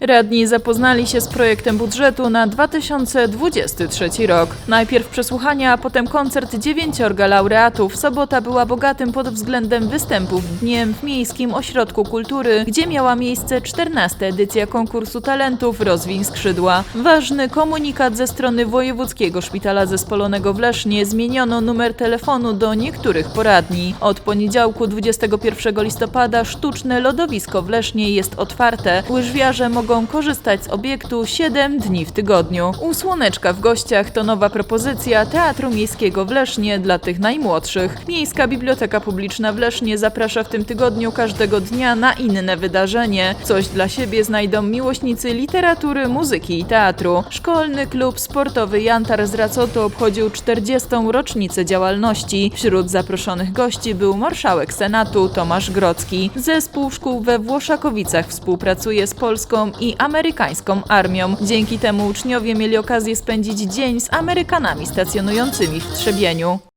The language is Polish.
Radni zapoznali się z projektem budżetu na 2023 rok. Najpierw przesłuchania, a potem koncert dziewięciorga laureatów. Sobota była bogatym pod względem występów dniem w Miejskim Ośrodku Kultury, gdzie miała miejsce 14. edycja konkursu talentów Rozwiń Skrzydła. Ważny komunikat ze strony Wojewódzkiego Szpitala Zespolonego w Lesznie zmieniono numer telefonu do niektórych poradni. Od poniedziałku 21 listopada sztuczne lodowisko w Lesznie jest otwarte. Łyżwiarze mogą korzystać z obiektu 7 dni w tygodniu. U Słoneczka w gościach to nowa propozycja Teatru Miejskiego w Lesznie dla tych najmłodszych. Miejska Biblioteka Publiczna w Lesznie zaprasza w tym tygodniu każdego dnia na inne wydarzenie. Coś dla siebie znajdą miłośnicy literatury, muzyki i teatru. Szkolny klub sportowy Jantar z Racotu obchodził 40. rocznicę działalności. Wśród zaproszonych gości był marszałek Senatu Tomasz Grocki. Zespół szkół we Włoszakowicach współpracuje z polską i amerykańską armią. Dzięki temu uczniowie mieli okazję spędzić dzień z Amerykanami stacjonującymi w Trzebieniu.